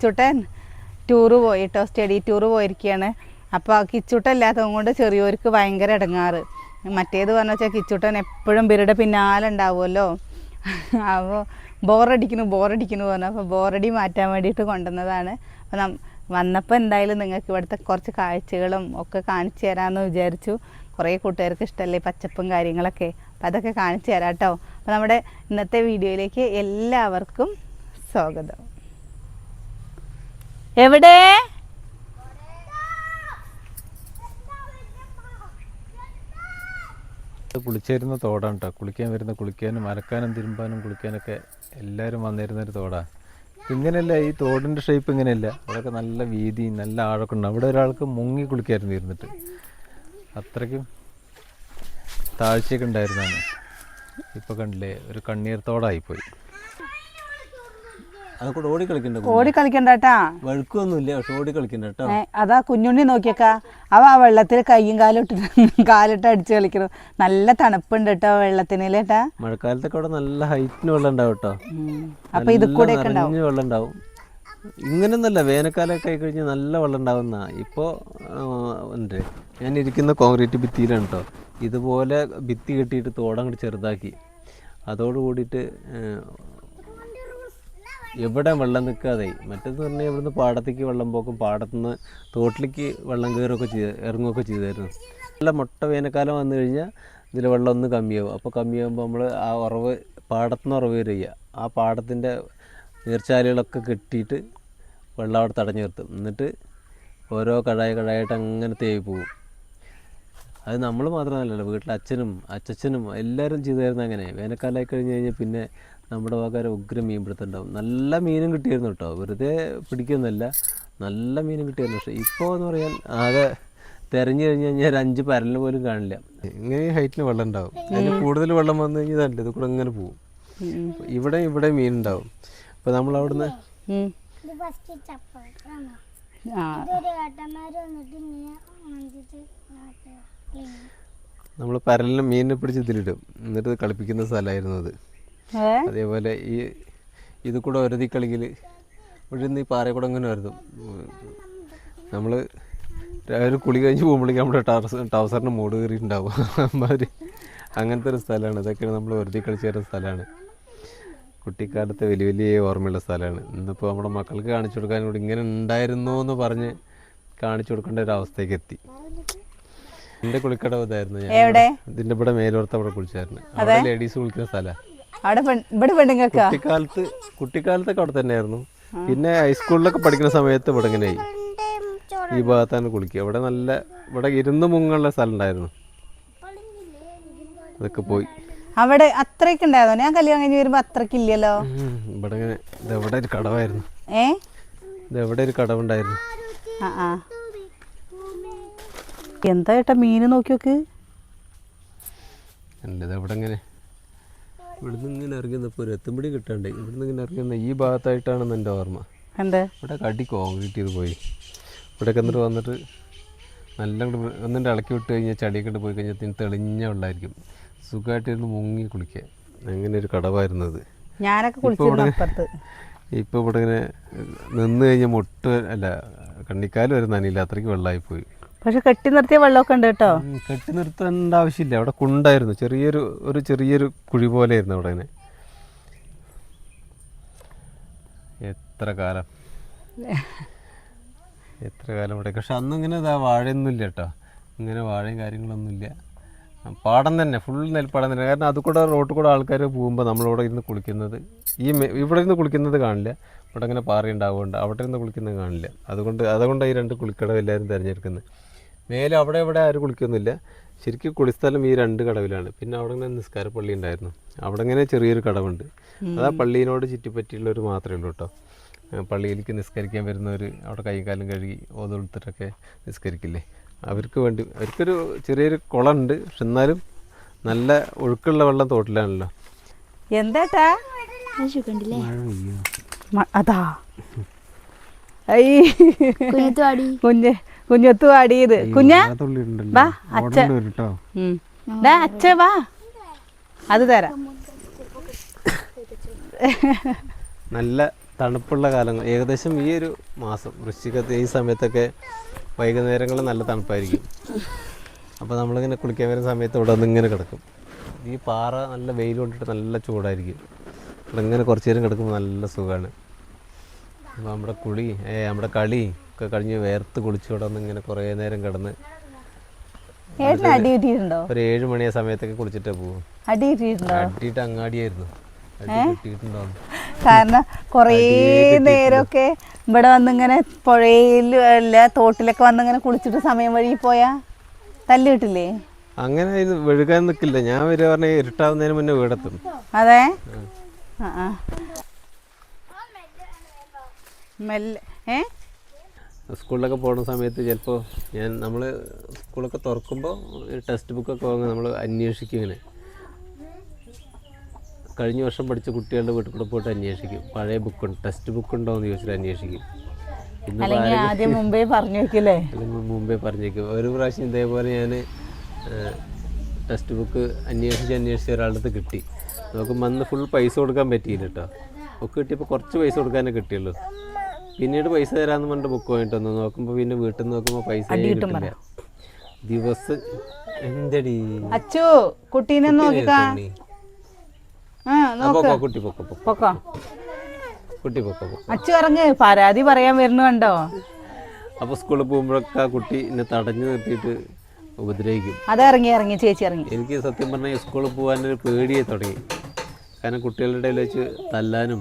കിച്ചുട്ടൻ tour പോയിട്ടോ study tour പോയിരിക്കുകയാണ് അപ്പോൾ കിച്ചുട്ടൻ ഇല്ലാത്തത് കൊണ്ട് ചെറിയവർക്ക് ഭയങ്കര ഇടങ്ങാറ്. മറ്റേത് പറഞ്ഞു വെച്ചാൽ കിച്ചുട്ടൻ എപ്പോഴും ബിരുടെ പിന്നാലെ ഉണ്ടാവുമല്ലോ. അപ്പോൾ ബോറടിക്കുന്നു ബോറടിക്കുന്നു പറഞ്ഞു. അപ്പോൾ ബോറടി മാറ്റാൻ വേണ്ടിയിട്ട് കൊണ്ടുവന്നതാണ്. അപ്പോൾ നം വന്നപ്പോൾ എന്തായാലും നിങ്ങൾക്ക് ഇവിടുത്തെ കുറച്ച് കാഴ്ചകളും ഒക്കെ കാണിച്ചു തരാമെന്ന് വിചാരിച്ചു. കുറേ കൂട്ടുകാർക്ക് ഇഷ്ടമല്ലേ പച്ചപ്പും കാര്യങ്ങളൊക്കെ. അപ്പം അതൊക്കെ കാണിച്ചു തരാം കേട്ടോ. അപ്പോൾ നമ്മുടെ ഇന്നത്തെ വീഡിയോയിലേക്ക് എല്ലാവർക്കും സ്വാഗതം. എവിടെ? കുളിച്ചേരുന്ന തോടാണ് കേട്ടോ കുളിക്കാൻ വരുന്ന കുളിക്കാനും അലക്കാനും തിരുമ്പാനും കുളിക്കാനൊക്കെ എല്ലാവരും വന്നിരുന്ന ഒരു തോടാ. ഇങ്ങനെയല്ല ഈ തോടിന്റെ ഷേപ്പ് ഇങ്ങനെയല്ല. അവിടെയൊക്കെ നല്ല വീതി നല്ല ആഴമൊക്കെ ഉണ്ട് അവിടെ ഒരാൾക്ക് മുങ്ങി കുളിക്കായിരുന്നു ഇരുന്നിട്ട്. അത്രയ്ക്കും താഴ്ചയൊക്കെ ഉണ്ടായിരുന്നാണ്. ഇപ്പോൾ കണ്ടില്ലേ ഒരു കണ്ണീർ തോടായിപ്പോയി. അത് കൂടെ ഓടി കളിക്കണ്ട ഓടി കളിക്കണ്ട വഴുക്കൊന്നുമില്ല പക്ഷെ ഓടി കളിക്കണ്ട കേട്ടോ. അതാ കുഞ്ഞുണ്ണി നോക്കിയേക്കാ. അവ ആ വെള്ളത്തിൽ കൈയും കാലും ഇട്ടിട്ട് കാലിട്ട് അടിച്ച് കളിക്കുന്നു. നല്ല തണുപ്പുണ്ട് കേട്ടോ വെള്ളത്തിന് കേട്ടാ മഴക്കാലത്തൊക്കെ അവിടെ നല്ല ഹൈറ്റിന് വെള്ളം ഉണ്ടാവും കേട്ടോ. അപ്പൊ ഇത് കൂടെ വെള്ളം ഉണ്ടാവും. ഇങ്ങനെയൊന്നല്ല വേനൽക്കാലമൊക്കെ ആയി കഴിഞ്ഞാൽ നല്ല വെള്ളം ഉണ്ടാവുന്ന. ഇപ്പോൾ ഉണ്ട് ഞാൻ ഇരിക്കുന്ന കോൺക്രീറ്റ് ഭിത്തിയിലാണ് കേട്ടോ. ഇതുപോലെ ഭിത്തി കെട്ടിയിട്ട് തോടങ്ങോട്ട് ചെറുതാക്കി. അതോട് കൂടിയിട്ട് എവിടെ വെള്ളം നിൽക്കാതെ മറ്റേന്ന് പറഞ്ഞാൽ ഇവിടുന്ന് പാടത്തേക്ക് വെള്ളം പോക്കും പാടത്തുനിന്ന് തോട്ടിലേക്ക് വെള്ളം കയറുകയൊക്കെ ചെയ്ത് ഇറങ്ങുകയൊക്കെ ചെയ്തായിരുന്നു. നല്ല മുട്ട വേനൽക്കാലം വന്നു കഴിഞ്ഞാൽ ഇതിൽ വെള്ളം ഒന്ന് കമ്മിയാവും. അപ്പോൾ കമ്മിയാകുമ്പോൾ നമ്മൾ ആ ഉറവ് പാടത്തുനിന്ന് ഉറവ് വരിക. ആ പാടത്തിന്റെ നീർച്ചാലുകളൊക്കെ കെട്ടിയിട്ട് വെള്ളം അവിടെ തടഞ്ഞു നിർത്തും. എന്നിട്ട് ഓരോ കഴായ കഴായിട്ട് അങ്ങനെ തേവി പോകും അത് നമ്മൾ മാത്രമല്ലല്ലോ വീട്ടിൽ അച്ഛനും അച്ചച്ചനും എല്ലാവരും ചെയ്തായിരുന്നു അങ്ങനെ. വേനൽക്കാലമായി കഴിഞ്ഞ് കഴിഞ്ഞാൽ പിന്നെ നമ്മുടെ വകാര ഉഗ്ര മീൻ പിടുത്തുണ്ടാവും. നല്ല മീനും കിട്ടിയിരുന്നു കേട്ടോ വെറുതെ പിടിക്കുന്നല്ല നല്ല മീനും കിട്ടിയിരുന്നു. പക്ഷേ ഇപ്പോൾ എന്ന് പറയാൻ ആകെ തിരഞ്ഞു കഴിഞ്ഞ് കഴിഞ്ഞാൽ ഒരു അഞ്ച് പരലിന് പോലും കാണില്ല. ഇങ്ങനെ ഈ ഹൈറ്റിന് വെള്ളം ഉണ്ടാവും. അതിന് കൂടുതൽ വെള്ളം വന്നു കഴിഞ്ഞാൽ ഇതല്ല ഇത് കൂടെ ഇങ്ങനെ പോകും ഇവിടെ ഇവിടെ മീൻ ഉണ്ടാവും. അപ്പോൾ നമ്മൾ അവിടുന്ന് ആ. നമ്മൾ പരലിനെ മീനിനെ പിടിച്ച് ഇതിലിടും. എന്നിട്ട് കളിപ്പിക്കുന്ന സ്ഥലമായിരുന്നു അത്. അതേപോലെ ഈ ഇത് കൂടെ ഒരുതി കളിക്കൽ ഇവിടെ നിന്ന് ഈ പാറയിൽ കൂടെ അങ്ങനെ വരുന്നു. നമ്മൾ ഒരു കുളി കഴിഞ്ഞ് പോകുമ്പോഴേക്കും നമ്മുടെ ടവർ ടവസറിന് മൂട് കയറിയിട്ടുണ്ടാവും. അങ്ങനത്തെ ഒരു സ്ഥലമാണ്. ഇതൊക്കെയാണ് നമ്മൾ ഒരുതി കളിച്ച് വരുന്ന സ്ഥലമാണ്. കുട്ടിക്കാലത്തെ വലിയ വലിയ ഓർമ്മയുള്ള സ്ഥലമാണ്. ഇന്നിപ്പോൾ നമ്മുടെ മക്കൾക്ക് കാണിച്ചു കൊടുക്കാൻ കൂടി ഇങ്ങനെ ഉണ്ടായിരുന്നു എന്ന് പറഞ്ഞ് കാണിച്ചു കൊടുക്കേണ്ട ഒരു അവസ്ഥയ്ക്ക് എത്തി. എന്റെ കുളിക്കടവ് ഇതായിരുന്നു ഞാൻ. എവിടെ? ഇതിന്റെ ഇവിടെ മേലോർത്ത് അവിടെ കുളിച്ചായിരുന്നു. അവിടെ ലേഡീസ് കുളിക്കുന്ന സ്ഥലാ. അവിടെ ഇവിടെ പെണ്ണുങ്ങൾക്കാ? കുട്ടിക്കാലത്ത് കുട്ടിക്കാലത്തൊക്കെ അവിടെ തന്നെയായിരുന്നു. പിന്നെ ഹൈസ്കൂളിലൊക്കെ പഠിക്കുന്ന സമയത്ത് ഇവിടെ ഇങ്ങനെയായി ഈ ഭാഗത്താണ് കുളിക്കുക. ഇവിടെ നല്ല ഇവിടെ ഇരുന്ന് മുങ്ങുള്ള സ്ഥലം ഉണ്ടായിരുന്നു. അതൊക്കെ പോയി. അവിടെ അത്രയ്ക്ക് ഉണ്ടായിരുന്നോ? ഞാൻ കല്യാണം കഴിഞ്ഞ് വരുമ്പോ അത്രക്കില്ലല്ലോ ഇവിടെ ഇങ്ങനെ ഒരു കടവായിരുന്നു. ഏ? ഇതെവിടെ ഒരു കടവുണ്ടായിരുന്നു. ആ ആ. എന്താ ഏട്ടാ മീന് നോക്കി നോക്ക്? അല്ല ഇത് എവിടെ ഇങ്ങനെ? ഇവിടുന്ന് ഇങ്ങനെ ഇറങ്ങുന്നപ്പോൾ ഒരു എത്തുമ്പടി കിട്ടണ്ടേ ഇവിടുന്ന് ഇങ്ങനെ ഇറങ്ങുന്ന ഈ ഭാഗത്തായിട്ടാണെന്ന് എന്റെ ഓർമ്മ. എന്താ? ഇവിടെ കടി കോൺക്രീറ്റ് പോയി. ഇവിടെ എന്നിട്ട് വന്നിട്ട് നല്ല ഒന്നിന്റെ ഇളക്കി വിട്ട് കഴിഞ്ഞാൽ ചടിയൊക്കെ പോയി കഴിഞ്ഞാൽ ഇതിന് തെളിഞ്ഞ വെള്ളമായിരിക്കും സുഖമായിട്ടിരുന്ന് മുങ്ങി കുളിക്കുക അങ്ങനെ ഒരു കടവായിരുന്നത് ഞാനൊക്കെ കുളിച്ചിരുന്നു ഇപ്പോൾ ഇവിടെ ഇങ്ങനെ നിന്ന് കഴിഞ്ഞാൽ മുട്ട് അല്ല കണ്ണിക്കാൽ വരെ അനിയില്ല അത്രയ്ക്ക് വെള്ളമായി പോയി പക്ഷെ കെട്ടി നിർത്തിയ വെള്ളമൊക്കെ ഉണ്ട് കേട്ടോ. കെട്ടി നിർത്തേണ്ട ആവശ്യമില്ല. അവിടെ കുണ്ടായിരുന്നു. ചെറിയൊരു ഒരു ചെറിയൊരു കുഴി പോലെയായിരുന്നു അവിടെ എത്ര കാലം? എത്ര കാലം ഇവിടെ? പക്ഷെ അന്നും ഇങ്ങനെ ഇതാ വാഴയൊന്നും ഇല്ല കേട്ടോ. ഇങ്ങനെ വാഴയും കാര്യങ്ങളൊന്നും ഇല്ല. പാടം തന്നെ ഫുൾ നെൽപ്പാടം തന്നെ. കാരണം അത് കൂടെ റോട്ടിൽ കൂടെ ആൾക്കാർ പോകുമ്പോൾ നമ്മളിവിടെ ഇരുന്ന് കുളിക്കുന്നത്. ഈ ഇവിടെ ഇരുന്ന് കുളിക്കുന്നത് കാണില്ല. ഇവിടെ ഇങ്ങനെ പാറയുണ്ടാവുകൊണ്ട് അവിടെ ഇരുന്ന് കുളിക്കുന്നത് കാണില്ല. അതുകൊണ്ട് അതുകൊണ്ട് ഈ രണ്ട് കുളിക്കടം എല്ലാവരും തിരഞ്ഞെടുക്കുന്നത്. മേലെ അവിടെ ഇവിടെ ആരും കുളിക്കൊന്നുമില്ല. ശരിക്കും കുളിസ്ഥലം ഈ രണ്ട് കടവിലാണ്. പിന്നെ അവിടെ ഇങ്ങനെ നിസ്കാര പള്ളി ഉണ്ടായിരുന്നു. അവിടെ ഇങ്ങനെ ചെറിയൊരു കടവുണ്ട്. അത് ആ പള്ളിയിനോട് ചുറ്റിപ്പറ്റിയുള്ളവർ മാത്രമേ ഉള്ളൂ കേട്ടോ. പള്ളിയിലേക്ക് നിസ്കരിക്കാൻ വരുന്നവർ അവിടെ കൈ കാലും കഴുകി ഓതെടുത്തിട്ടൊക്കെ നിസ്കരിക്കില്ലേ? അവർക്ക് വേണ്ടി അവർക്കൊരു ചെറിയൊരു കുളമുണ്ട്. പക്ഷെ എന്നാലും നല്ല ഒഴുക്കുള്ള വെള്ളം തോട്ടിലാണല്ലോ. എന്താട്ടാ കണ്ടില്ലേ? അതാ. കുഞ്ഞ് കുഞ്ഞത്ത് പാടിയത്. കുഞ്ഞ? വാ അച്ഛ. വാ. അത് തരാം. നല്ല തണുപ്പുള്ള കാലങ്ങൾ. ഏകദേശം ഈ ഒരു മാസം വൃശ്ചികത്തെ ഈ സമയത്തൊക്കെ വൈകുന്നേരങ്ങളിൽ നല്ല തണുപ്പായിരിക്കും. അപ്പോൾ നമ്മളിങ്ങനെ കുളിക്കാൻ വരുന്ന സമയത്ത് ഇവിടെ ഇങ്ങനെ കിടക്കും. ഈ പാറ നല്ല വെയിൽ കൊണ്ടിട്ട് നല്ല ചൂടായിരിക്കും. ഇവിടെ ഇങ്ങനെ കുറച്ച് നേരം കിടക്കുമ്പോൾ നല്ല സുഖമാണ്. നമ്മുടെ കുളി ഏ നമ്മുടെ കളി ഒക്കെ കഴിഞ്ഞ് വേർത്ത് കുളിച്ച് ഇവിടെ ഇങ്ങനെ കുറേ നേരം കിടന്ന് ഒരു ഏഴ് മണിയ സമയത്തൊക്കെ കുളിച്ചിട്ടേ പോകും അടിയിട്ട് അങ്ങാടിയായിരുന്നു. കാരണം കുറേ നേരമൊക്കെ ഇവിടെ വന്നിങ്ങനെ പുഴയിൽ അല്ല തോട്ടിലൊക്കെ വന്നിങ്ങനെ കുളിച്ചിട്ട് സമയം വഴി പോയാ? തല്ല് കിട്ടില്ലേ? അങ്ങനെ ഇത് വെഴുകാൻ നിൽക്കില്ല ഞാൻ വരിക പറഞ്ഞ ഇരുട്ടാവുന്നതിന് മുന്നേ വീടത്തും. അതെ? ആ ആ. മെല്ലെ ഏ? സ്കൂളിലൊക്കെ പോകുന്ന സമയത്ത് ചിലപ്പോൾ ഞാൻ നമ്മൾ സ്കൂളൊക്കെ തുറക്കുമ്പോൾ ടെക്സ്റ്റ് ബുക്കൊക്കെ വാങ്ങി നമ്മൾ അന്വേഷിക്കും ഇങ്ങനെ. കഴിഞ്ഞ വർഷം പഠിച്ച കുട്ടികളുടെ വീട്ടിൽ കൂടെ പോയിട്ട് അന്വേഷിക്കും. പഴയ ബുക്കുണ്ട് ടെക്സ്റ്റ് ബുക്ക് ഉണ്ടോ എന്ന് ചോദിച്ചിട്ട് അന്വേഷിക്കും. അല്ലെങ്കിൽ ആദ്യം മുമ്പേ പറഞ്ഞു വെക്കില്ലേ അല്ലെങ്കിൽ മുമ്പേ പറഞ്ഞേക്കും. ഒരു പ്രാവശ്യം ഇതേപോലെ ഞാൻ ടെക്സ്റ്റ് ബുക്ക് അന്വേഷിച്ച് അന്വേഷിച്ച് ഒരാളുടെ അടുത്ത് കിട്ടി. നമുക്ക് വന്ന് ഫുൾ പൈസ കൊടുക്കാൻ പറ്റിയില്ല കേട്ടോ. ബുക്ക് കിട്ടിയപ്പോൾ കുറച്ച് പൈസ കൊടുക്കാനേ കിട്ടിയുള്ളൂ. പിന്നീട് പൈസ തരാന്ന് പറഞ്ഞിട്ട് ബുക്ക് വാങ്ങിട്ട് വന്നു. നോക്കുമ്പോൾ പിന്നെ വീട്ടിൽ നിന്ന് നോക്കുമ്പോൾ പൈസ കിട്ടില്ല. ദിവസം എന്തടി? അച്ചു കുട്ടീനെ നോക്കിക്കാ. കുട്ടി പൊക്കോ പൊക്കോ. പൊക്കോ. കുട്ടി പൊക്കോ പൊക്കോ. അച്ചു ഇറങ്ങ് പരാതി പറയാൻ വരുന്നു കണ്ടോ? അപ്പോൾ സ്കൂളിൽ പോകുമ്പോഴൊക്കെ കുട്ടി എന്നെ തടഞ്ഞു നിർത്തിയിട്ട് ഉപദ്രവിക്കും. അത് ഇറങ്ങി ഇറങ്ങി ചേച്ചി ഇറങ്ങി. എനിക്ക് സത്യം പറഞ്ഞാൽ സ്കൂളിൽ പോകാനൊരു പേടിയായി തുടങ്ങി. കാരണം കുട്ടികളുടെ ഇടയിൽ വെച്ച് തല്ലാനും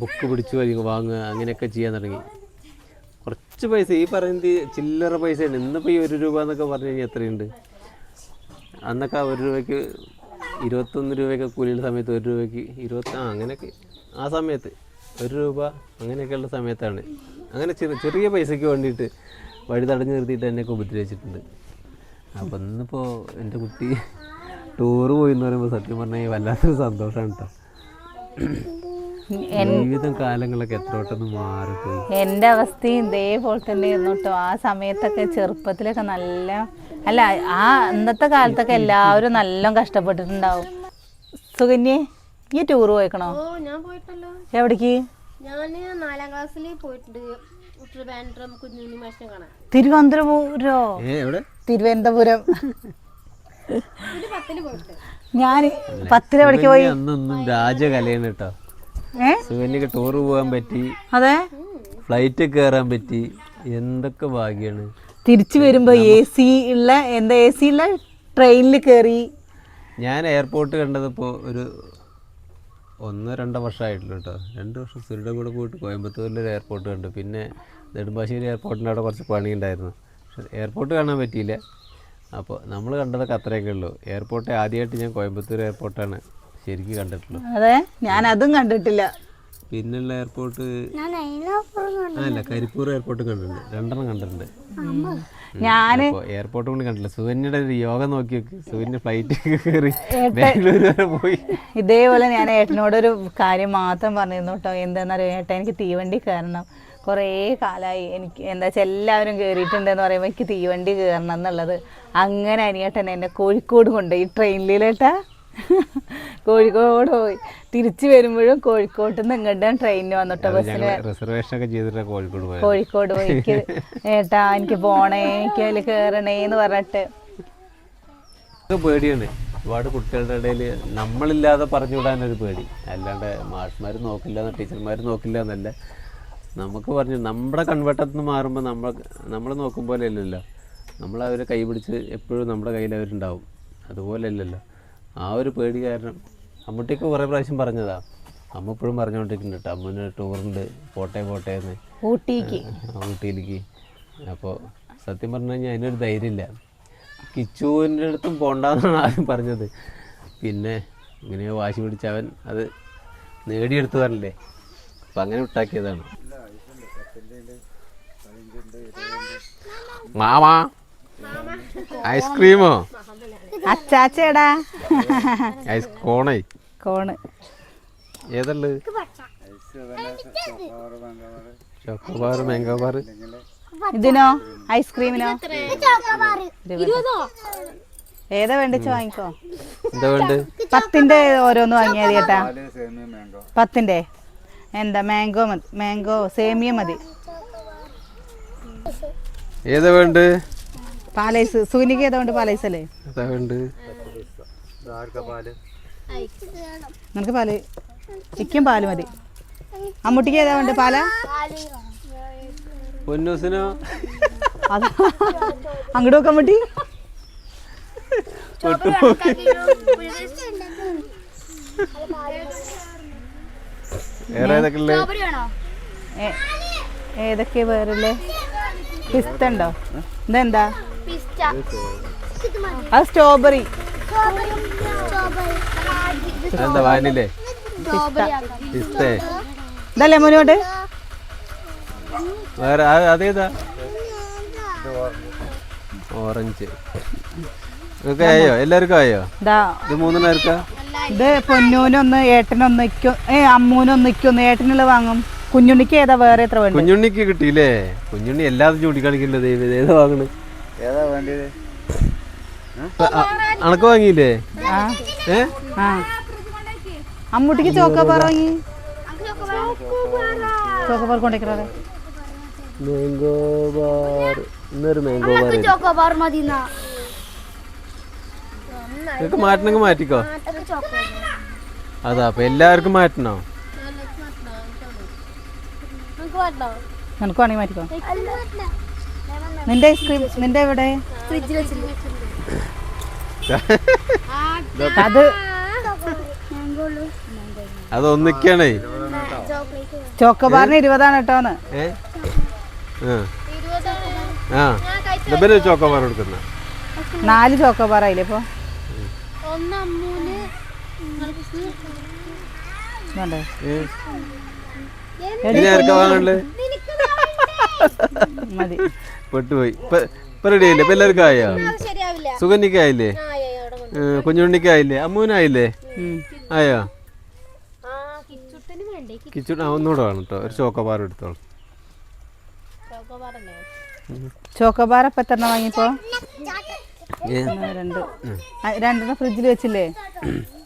ബുക്ക് പിടിച്ച് വരിക വാങ്ങുക അങ്ങനെയൊക്കെ ചെയ്യാൻ തുടങ്ങി. കുറച്ച് പൈസ ഈ പറയുന്നത് ചില്ലറ പൈസയാണ്. ഇന്നിപ്പോൾ ഈ ഒരു രൂപ എന്നൊക്കെ പറഞ്ഞു കഴിഞ്ഞാൽ എത്രയുണ്ട്? അന്നൊക്കെ ഒരു രൂപയ്ക്ക് ഇരുപത്തൊന്ന് രൂപയൊക്കെ കൂലിയുടെ സമയത്ത് ഒരു രൂപയ്ക്ക് ഇരുപത്തി ആ അങ്ങനെയൊക്കെ. ആ സമയത്ത് ഒരു രൂപ അങ്ങനെയൊക്കെയുള്ള സമയത്താണ്. അങ്ങനെ ചെറിയ ചെറിയ പൈസയ്ക്ക് വേണ്ടിയിട്ട് വഴി തടഞ്ഞു നിർത്തിയിട്ട് എന്നെയൊക്കെ ഉപദ്രവിച്ചിട്ടുണ്ട്. അപ്പോൾ ഇന്നിപ്പോൾ എന്റെ കുട്ടി ടൂറ് പോയി എന്ന് പറയുമ്പോൾ സത്യം പറഞ്ഞാൽ വല്ലാത്തൊരു സന്തോഷമാണ് കേട്ടോ ജീവിതം കാലങ്ങളൊക്കെ എത്ര പെട്ടെന്ന് മാറിപ്പോയി. എന്റെ അവസ്ഥയും ഇതേപോലെ തന്നെ ആയിരുന്നു കേട്ടോ. ആ സമയത്തൊക്കെ ചെറുപ്പത്തിലൊക്കെ നല്ല അല്ല ആ ഇന്നത്തെ കാലത്തൊക്കെ എല്ലാവരും നല്ല കഷ്ടപ്പെട്ടിട്ടുണ്ടാവും. സുകന്യെ ഈ ടൂർ പോയിക്കണോ? ഓ ഞാൻ പോയിട്ടല്ലോ. എവിടേക്ക്? ഞാൻ നാലാം ക്ലാസ്സിൽ പോയിട്ടുണ്ട്. ട്രിവാൻഡ്രം കുഞ്ഞുണ്ണി മാഷിനെ കാണാൻ. തിരുവനന്തപുരോ? ഏ എവിടെ? തിരുവനന്തപുരം. ഒരു പത്തിൽ പോയിട്ട്. ഞാൻ പത്തിലെവിടേക്ക് പോയി? അന്നൊന്നും രാജകലയാണ് കേട്ടോ. സുകന്യക്ക് ടൂർ പോകാൻ പറ്റി. അതെ? ഫ്ലൈറ്റ് കയറാൻ പറ്റി. എന്തൊക്കെ ഭാഗ്യാണ്. തിരിച്ചു വരുമ്പോ എ സി ഉള്ള എന്താ എ സി ഉള്ള ട്രെയിനിൽ കയറി ഞാൻ എയർപോർട്ട് കണ്ടതിപ്പോ ഒരു ഒന്നോ രണ്ടോ വർഷമായിട്ടുള്ളൂ കേട്ടോ. രണ്ട് വർഷം സുരുടെ കൂടെ പോയിട്ട് കോയമ്പത്തൂരിലൊരു എയർപോർട്ട് കണ്ടു. പിന്നെ നെടുമ്പാശ്ശേരി എയർപോർട്ടിന്റെ അവിടെ കുറച്ച് പണി ഉണ്ടായിരുന്നു പക്ഷെ എയർപോർട്ട് കാണാൻ പറ്റിയില്ല. അപ്പോൾ നമ്മൾ കണ്ടതൊക്കെ അത്രയൊക്കെ ഉള്ളൂ. എയർപോർട്ട് ആദ്യമായിട്ട് ഞാൻ കോയമ്പത്തൂർ എയർപോർട്ടാണ് ശരിക്കും കണ്ടിട്ടുള്ളൂ അതെ ഞാൻ അതും കണ്ടിട്ടില്ല. പിന്നുള്ള എയർപോർട്ട് അല്ല കരിപ്പൂർ എയർപോർട്ട് കണ്ടിട്ടുണ്ട്. രണ്ടെണ്ണം കണ്ടിട്ടുണ്ട്. ഞാൻ എയർപോർട്ട് കൊണ്ട് കണ്ടില്ല സുകന്യയുടെ ഒരു യോഗ നോക്കി നോക്കി സുകന്യ ഫ്ലൈറ്റ് കയറി ബാംഗ്ലൂർ വരെ പോയി. ഇതേപോലെ ഞാൻ ഏട്ടനോടൊരു കാര്യം മാത്രം പറഞ്ഞിരുന്നു കേട്ടോ. എന്താണെന്നറിയോ ഏട്ടൻ എനിക്ക് തീവണ്ടി കയറണം. കുറേ കാലമായി എനിക്ക് എന്താ വെച്ചാൽ എല്ലാവരും കയറിയിട്ടുണ്ടെന്ന് പറയുമ്പോൾ എനിക്ക് തീവണ്ടി കയറണം എന്നുള്ളത്. അങ്ങനെ അനിയേട്ടൻ എന്നെ കോഴിക്കോട് കൊണ്ടുപോയി. ട്രെയിനിലേട്ടാ കോഴിക്കോട് പോയി. തിരിച്ചു വരുമ്പോഴും കോഴിക്കോട്ട് നിന്ന് ഇങ്ങോട്ട് ട്രെയിനിന് വന്നിട്ടോ ബസ്സിന്. റിസർവേഷൻ ഒക്കെ ചെയ്തിട്ട് കോഴിക്കോട് പോയി കോഴിക്കോട് പോയി എനിക്ക് ഏട്ടാ എനിക്ക് പോണേ എനിക്ക് അതിൽ കയറണേ എന്ന് പറഞ്ഞിട്ട് പേടിയാണ്. ഒരുപാട് കുട്ടികളുടെ ഇടയിൽ നമ്മളില്ലാതെ പറഞ്ഞു വിടാനൊരു പേടി. അല്ലാണ്ട് മാഷ്മാർ നോക്കില്ല ടീച്ചർമാർ നോക്കില്ല എന്നല്ല. നമുക്ക് പറഞ്ഞു നമ്മുടെ കൺവട്ടത്തിൽ നിന്ന് മാറുമ്പോൾ നമ്മൾ നമ്മൾ നോക്കും പോലെ അല്ലല്ലോ. നമ്മൾ അവരെ കൈ പിടിച്ച് എപ്പോഴും നമ്മുടെ കയ്യിൽ അവരുണ്ടാവും അതുപോലെ അല്ലല്ലോ. ആ ഒരു പേടി കാരണം. അമ്മൂട്ടിക്ക് കുറേ പ്രാവശ്യം പറഞ്ഞതാ. അമ്മ ഇപ്പോഴും പറഞ്ഞുകൊണ്ടിരിക്കുന്നുണ്ട് കേട്ടോ. അമ്മന് ടൂറുണ്ട്. പോട്ടെ പോട്ടെ എന്ന്. ഊട്ടിക്ക്. ഊട്ടിയിലേക്ക്. അപ്പോൾ സത്യം പറഞ്ഞു കഴിഞ്ഞാൽ അതിനൊരു ധൈര്യമില്ല. കിച്ചുവിന്റെ അടുത്തും പോണ്ടെന്നാണ് ആദ്യം പറഞ്ഞത്. പിന്നെ ഇങ്ങനെ വാശി പിടിച്ച അവൻ അത് നേടിയെടുത്തു പറഞ്ഞില്ലേ? അപ്പം അങ്ങനെ വിട്ടാക്കിയതാണ്. മാമാ. ഐസ്ക്രീമോ? അച്ചാച്ചേടാ. ഐസ് കോണേ. കോണ്. ഏതുള്ളത് ചോക്കോബാർ മാംഗോ ബാർ ഇതിനോ? ഐസ്ക്രീമിനോ? ഏതാ വേണ്ടിച്ച് വാങ്ങിക്കോ? എന്താ വേണ്ടത് പത്തിന്റെ ഓരോന്ന് വാങ്ങിയാൽ കേട്ടാ. പത്തിന്റെ? എന്താ മാംഗോ മതി. മാംഗോ സേമിയ മതി. ഏതാ വേണ്ട? പാലൈസ് സൂനിക്ക് ഏതാണ്ട് പാലൈസ് അല്ലേ ഏതാ വേണ്ട നിനക്ക് പാൽ? ചിക്കൻ പാൽ മതി. അമ്മൂട്ടിക്ക് ഏതാണ്ട് വേണ്ട പാല? പൊന്നൂസിനോ? അങ്ങോട്ട് നോക്കാൻ അമ്മൂട്ടി. വേറെ ഏതൊക്കെ വേറല്ലേ പിസ്ത ഉണ്ടോ? ഇതെന്താ? അത് സ്ട്രോബെറി എന്താ വാനിലേ? പിസ്തേ. ഇതല്ലേ മുന്നോട്ട് വേറെ അതേതാ? ഓറഞ്ച്. ഇതൊക്കെ ആയോ? എല്ലാവർക്കും ആയോ? ഇതാ ഇത് മൂന്നെണ്ണം പേർക്കാ ഇത് പൊന്നൂനൊന്ന് ഏട്ടനൊന്നിക്കും ഏ അമ്മൂനൊന്നിക്കൊന്ന് ഏട്ടനുള്ള വാങ്ങും. കുഞ്ഞുണ്ണിക്ക് ഏതാ വേറെ എത്ര വേണ്ട? കുഞ്ഞുണ്ണിക്ക് കിട്ടിയില്ലേ? കുഞ്ഞുണ്ണി എല്ലാതും ചൂണ്ടിക്കാണിക്കില്ല ദൈവം. ഏതാ വാങ്ങണേ? വേണ്ടത്? അണക്ക് വാങ്ങിയില്ലേ? ഏ? അമ്മൂട്ടിക്ക് ചോക്കോബാർ വാങ്ങി ചോക്കോബാർ കൊണ്ടേക്കറേ മാംഗോ ബാർ ഇന്നൊരു മാംഗോ ബാർ ചോക്കോബാർ മതി നിങ്ങൾക്ക് മാറ്റണമെങ്കിൽ മാറ്റിക്കോ. അതാ അപ്പൊ എല്ലാവർക്കും മാറ്റണോ? നിനക്ക് വേണമെങ്കിൽ മാറ്റിക്കോ. നിന്റെ ഐസ്ക്രീം നിന്റെ എവിടെ? ഫ്രിഡ്ജിൽ വെച്ചിട്ടുണ്ട്. അത് അത് ഒന്നിക്കണേ ചോക്കോബാറിന് ഇരുപതാണ് കേട്ടോന്ന്. ആ. ചോക്കോമാർ കൊടുക്കുന്ന. നാല് ചോക്കോബാർ ആയില്ലേ ഇപ്പൊ? മതി. പെട്ടുപോയി. ഇപ്പൊ ഇപ്പൊ റെഡി ആയില്ലേ? ഇപ്പൊ എല്ലാവർക്കും ആയോ? ശരിയാവില്ല. കുഞ്ഞുണ്ണിക്കായില്ലേ ആയില്ലേ? ആ ആയി, ആയി, അവിടെ കൊണ്ട്. കുഞ്ഞുണ്ണിക്ക് ആയില്ലേ? അമ്മൂനായില്ലേ. ആയോ? ആ കിച്ചുട്ടന് വേണ്ടേ? കിച്ചു ആ ഒന്നുകൂടെ വേണം കേട്ടോ ഒരു ചോക്കോബാർ എടുത്തോളൂ. ചോക്കോബാർ ഇപ്പൊ എത്ര വാങ്ങിപ്പോ രണ്ട്. രണ്ടെണ്ണം ഫ്രിഡ്ജിൽ വെച്ചില്ലേ?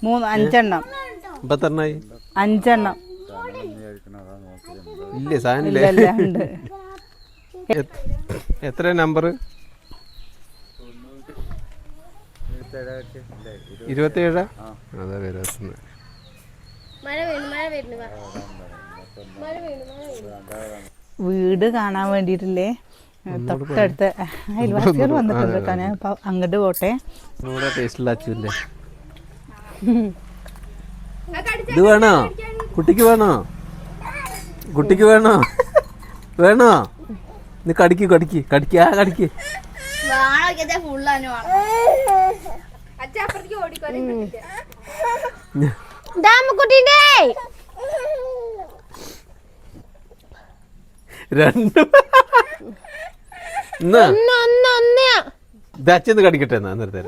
മൂന്ന് അഞ്ചെണ്ണം. അഞ്ചെണ്ണം. ഇല്ലേ സാധനം ഇല്ല ഉണ്ട്. എത്ര നമ്പർ ഇരുപത്തേഴാ അതാ ഇരുപത്തൊന്ന് മഴ വീണു മഴ വീണു വാ. മഴ വീണു മഴ വീണു വീട് കാണാൻ വേണ്ടിയിട്ടില്ലേ? തൊട്ടടുത്ത് അയൽവാസികൾ വന്നിട്ടുണ്ട് കേട്ടോ. ഞാൻ ഇപ്പൊ അങ്ങോട്ട് പോട്ടെ. ഇത് വേണോ? കുട്ടിക്ക് വേണോ? കുട്ടിക്ക് വേണോ? വേണോ? നീ കടിക്ക് കടിക്ക് കടിക്ക് ആ കടിക്ക്. രണ്ട്. അച്ഛന്ന് കടിക്കട്ടെ എന്നാ അന്നേരത്തെ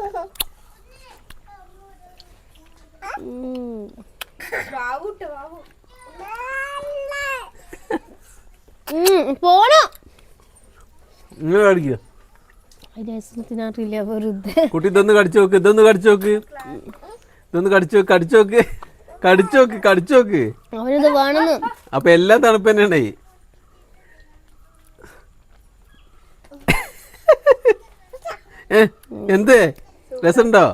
ഉം, പോണു. രസത്തിനറിയില്ല വെറുതെ. കുട്ടി ഇതൊന്ന് കടിച്ചു നോക്ക് ഇതൊന്ന് കടിച്ചു നോക്ക്. ഇതൊന്ന് കടിച്ചു നോക്ക് കടിച്ചു നോക്ക്. കടിച്ചു നോക്ക് കടിച്ചു നോക്ക്. അപ്പൊ എല്ലാം തണുപ്പ് തന്നെയാണ്. എന്ത്? രസമുണ്ടോ?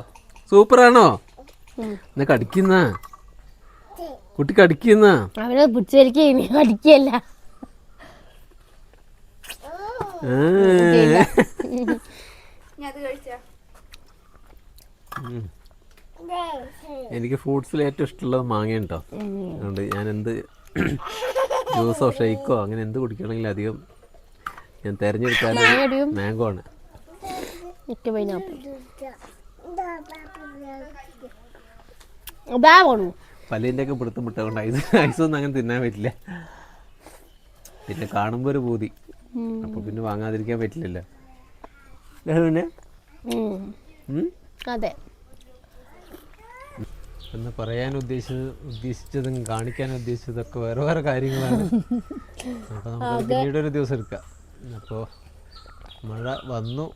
സൂപ്പറാണോ? എന്നാ കടിക്കുന്ന കുട്ടി കടിക്കുന്ന അവനെ പിടിച്ചു കടിക്കല്ല. അടിക്കല്ല എനിക്ക് ഫ്രൂട്ട്സിൽ ഏറ്റവും ഇഷ്ടമുള്ളത് മാങ്ങ കേട്ടോ. അതുകൊണ്ട് ഞാൻ എന്ത് ജ്യൂസോ ഷെയ്ക്കോ അങ്ങനെ എന്ത് കുടിക്കണമെങ്കിലും അധികം ഞാൻ തിരഞ്ഞെടുക്കാൻ മാംഗോ ആണ്. പല്ലിന്റെ ഒക്കെ പിടുത്തം വിട്ടുകൊണ്ട് ഐസ് ഐസൊന്നും അങ്ങനെ തിന്നാൻ പറ്റില്ല. പിന്നെ കാണുമ്പോൾ ഒരു പൂതി. അപ്പോൾ പിന്നെ വാങ്ങാതിരിക്കാൻ പറ്റില്ലല്ലോ. പിന്നെ? അതെ. എന്ന് പറയാൻ ഉദ്ദേശിച്ചത് ഉദ്ദേശിച്ചതും കാണിക്കാൻ ഉദ്ദേശിച്ചതൊക്കെ വേറെ വേറെ കാര്യങ്ങളാണ്. അപ്പോൾ നമുക്ക് പിന്നീട് ഒരു ദിവസം എടുക്കാം. അപ്പോൾ മഴ വന്നു.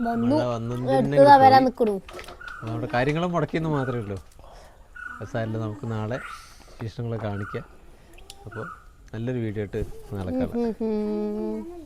മഴ നമ്മുടെ കാര്യങ്ങൾ മുടക്കിയെന്ന് മാത്രമേ ഉള്ളൂ. സാറിൽ നമുക്ക് നാളെ വിശേഷങ്ങൾ കാണിക്കാം. അപ്പോൾ നല്ലൊരു വീഡിയോ ആയിട്ട് ഉം.